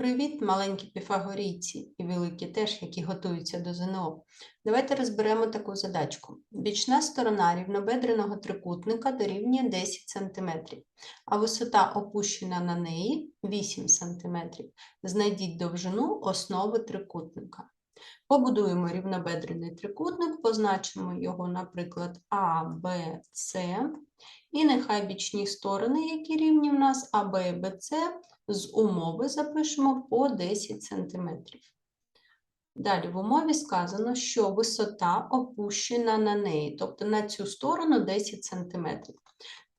Привіт, маленькі піфагорійці і великі теж, які готуються до ЗНО. Давайте розберемо таку задачку. Бічна сторона рівнобедреного трикутника дорівнює 10 см, а висота опущена на неї 8 см. Знайдіть довжину основи трикутника. Побудуємо рівнобедрений трикутник, позначимо його, наприклад, А, Б, С. І нехай бічні сторони, які рівні в нас А, Б і Б, С, з умови запишемо по 10 см. Далі в умові сказано, що висота опущена на неї, тобто на цю сторону 10 см.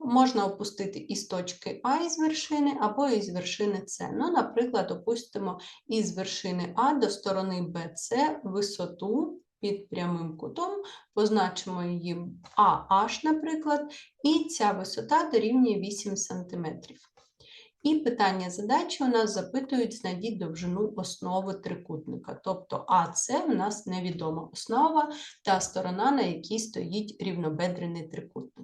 Можна опустити із точки А із вершини або із вершини С. Ну, наприклад, опустимо із вершини А до сторони БС висоту під прямим кутом, позначимо її AH, наприклад, і ця висота дорівнює 8 см. І питання задачі у нас запитують, знайдіть довжину основи трикутника. Тобто АС у нас невідома основа та сторона, на якій стоїть рівнобедрений трикутник.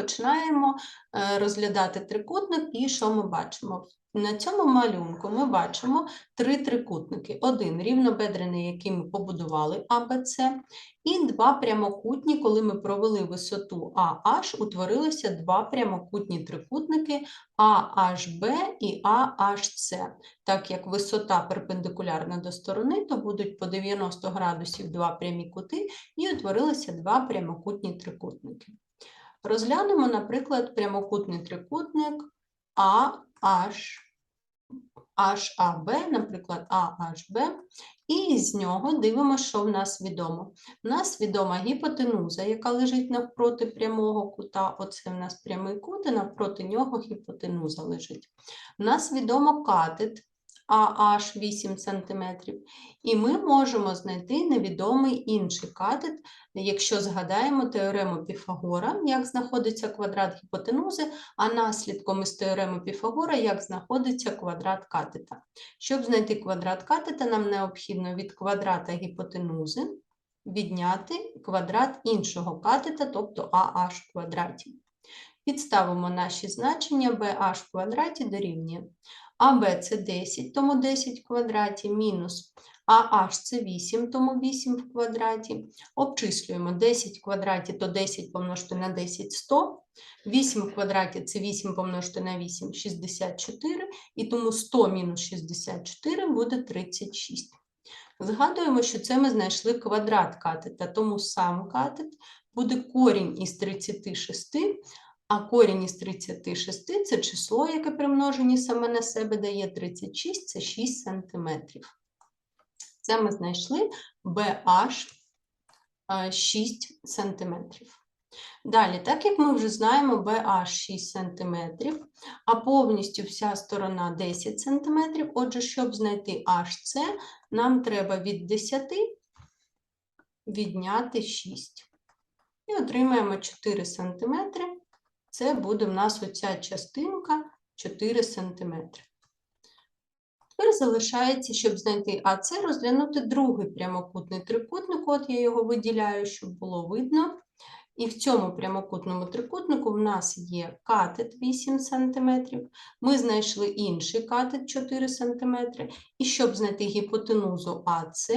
Починаємо е, розглядати трикутник, і що ми бачимо? На цьому малюнку ми бачимо три трикутники. Один рівнобедрений, який ми побудували АБЦ, і два прямокутні, коли ми провели висоту AH, утворилися два прямокутні трикутники AHB і AHC. Так як висота перпендикулярна до сторони, то будуть по 90 градусів два прямі кути, і утворилися два прямокутні трикутники. Розглянемо, наприклад, прямокутний трикутник AH, HAB, наприклад, AHB, і з нього дивимося, що в нас відомо. У нас відома гіпотенуза, яка лежить навпроти прямого кута. Оце в нас прямий кут, і навпроти нього гіпотенуза лежить. У нас відомо катет AH 8 см, і ми можемо знайти невідомий інший катет, якщо згадаємо теорему Піфагора, як знаходиться квадрат гіпотенузи, а наслідком із теореми Піфагора, як знаходиться квадрат катета. Щоб знайти квадрат катета, нам необхідно від квадрата гіпотенузи відняти квадрат іншого катета, тобто AH в квадраті. Підставимо наші значення BH в квадраті дорівнює АБ це 10, тому 10 в квадраті, мінус АH це 8, тому 8 в квадраті. Обчислюємо 10 в квадраті, то 10 помножити на 10 – 100. 8 в квадраті це 8 помножити на 8 – 64, і тому 100 мінус 64 буде 36. Згадуємо, що це ми знайшли квадрат катета, тому сам катет буде корінь із 36, а корінь із 36 – це число, яке при множенні саме на себе дає 36, це 6 см. Це ми знайшли BH 6 см. Далі, так як ми вже знаємо, BH 6 см, а повністю вся сторона 10 см, отже, щоб знайти HC, нам треба від 10 відняти 6. І отримаємо 4 см. Це буде в нас оця частинка 4 см. Тепер залишається, щоб знайти АЦ, розглянути другий прямокутний трикутник. От я його виділяю, щоб було видно. І в цьому прямокутному трикутнику в нас є катет 8 см. Ми знайшли інший катет 4 см. І щоб знайти гіпотенузу АЦ,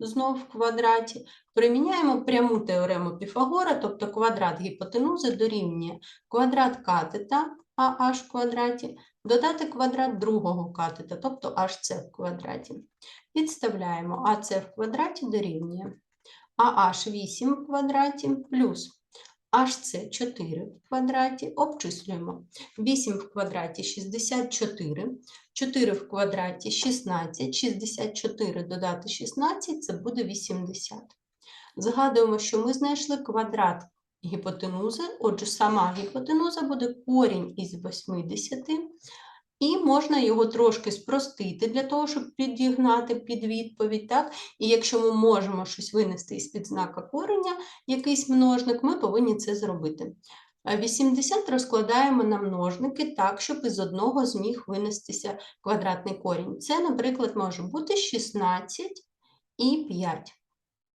знов в квадраті, приміняємо пряму теорему Піфагора, тобто квадрат гіпотенузи дорівнює квадрат катета АH в квадраті, додати квадрат другого катета, тобто HC в квадраті. Підставляємо АС в квадраті дорівнює AH 8 в квадраті плюс HC 4 в квадраті, обчислюємо. 8 в квадраті 64, 4 в квадраті 16, 64 додати 16 – це буде 80. Згадуємо, що ми знайшли квадрат гіпотенузи, отже, сама гіпотенуза буде корінь із 80, і можна його трошки спростити для того, щоб підігнати під відповідь. Так? І якщо ми можемо щось винести із-під знака кореня, якийсь множник, ми повинні це зробити. 80 розкладаємо на множники так, щоб із одного зміг винестися квадратний корінь. Це, наприклад, може бути 16 і 5.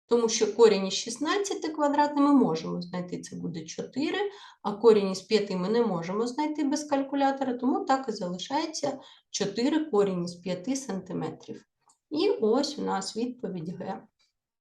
Тому що корінь із 16 квадратний ми можемо знайти, це буде 4, а корінь із 5 ми не можемо знайти без калькулятора, тому так і залишається 4 корінь із 5 сантиметрів. І ось у нас відповідь Г.